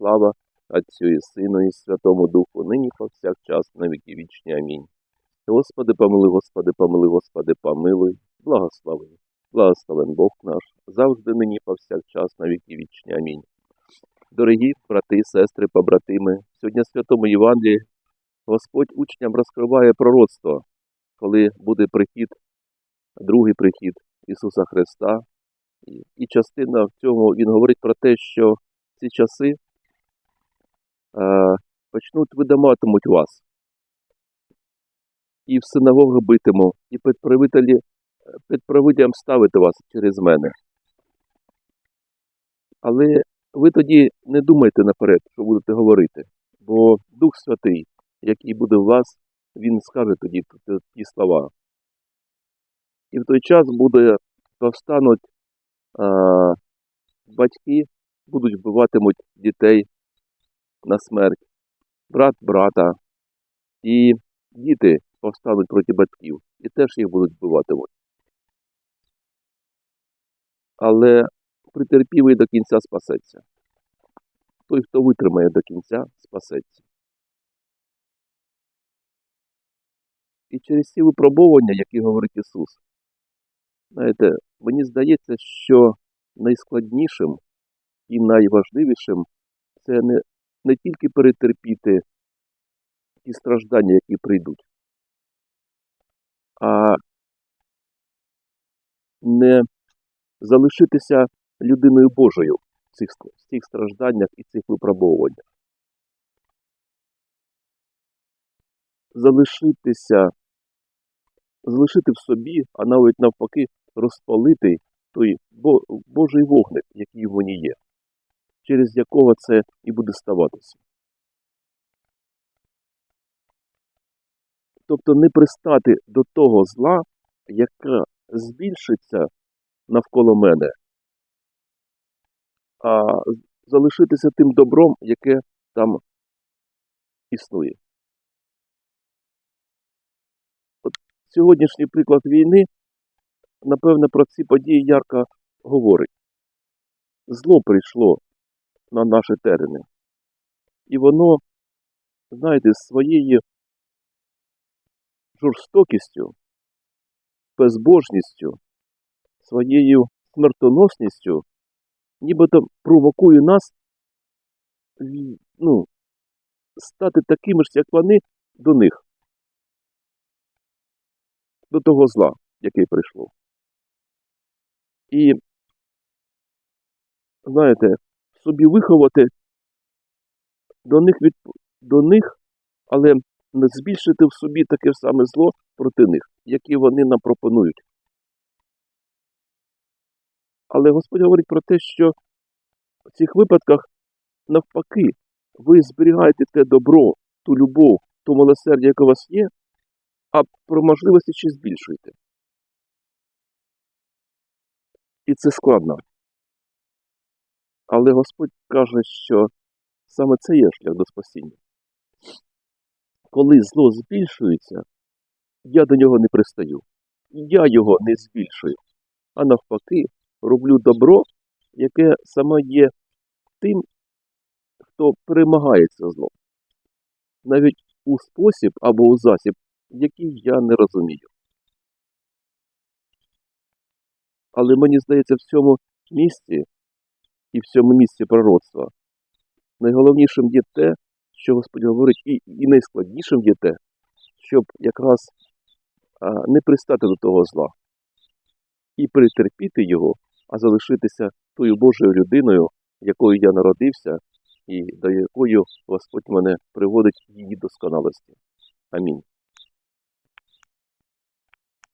Слава Отцю і Сину, і Святому Духу, нині повсякчас, на віки вічні. Амінь. Господи, помилуй, Господи, помилуй, Господи, помилуй, благослови. Благословен Бог наш, завжди нині повсякчас, на віки вічні. Амінь. Дорогі брати, сестри, побратими, сьогодні в Святому Євангелії Господь учням розкриває пророцтво, коли буде прихід, другий прихід Ісуса Христа. І, частина в цьому Він говорить про те, що ці часи почнуть видаматимуть вас. І в синагоги битиму, і під правителям ставити вас через мене. Але ви тоді не думайте наперед, що будете говорити, бо Дух Святий, який буде в вас, він скаже тоді ті слова. І в той час буде повстануть а, батьки, будуть вбиватимуть дітей на смерть, брат брата, і діти повстануть проти батьків, і теж їх будуть вбиватимуть. Але притерпівий до кінця спасеться. Той, хто витримає до кінця, спасеться. І через ці випробування, які говорить Ісус, знаєте, мені здається, що найскладнішим і найважливішим це не, не тільки перетерпіти ті страждання, які прийдуть, а не залишитися людиною Божою в цих, в цих стражданнях і цих випробовуваннях. Залишитися, залишити в собі, а навіть навпаки, розпалити той Божий вогник, який в мені є, через якого це і буде ставатися. Тобто не пристати до того зла, яке збільшиться навколо мене, а залишитися тим добром, яке там існує. От сьогоднішній приклад війни, напевне, про ці події ярко говорить. Зло прийшло на наші терени. І воно, знаєте, своєю жорстокістю, безбожністю, своєю смертоносністю, нібито провокує нас ну, стати такими ж, як вони, до них, до того зла, яке прийшло. І, знаєте, собі виховати до них, від, до них, але збільшити в собі таке саме зло проти них, яке вони нам пропонують. Але Господь говорить про те, що в цих випадках, навпаки, ви зберігаєте те добро, ту любов, ту милосердя, яке у вас є, а про можливості ще збільшуєте. І це складно. Але Господь каже, що саме це є шлях до спасіння. Коли зло збільшується, я до нього не пристаю. Я його не збільшую, а навпаки, роблю добро, яке саме є тим, хто перемагає це зло. Навіть у спосіб або у засіб, який я не розумію. Але мені здається, в цьому місці і в цьому місці пророцтва найголовнішим є те, що Господь говорить, і, і найскладнішим є те, щоб якраз не пристати до того зла і перетерпіти його, а залишитися тою Божою людиною, якою я народився, і до якої Господь мене приводить її досконалості. Амінь.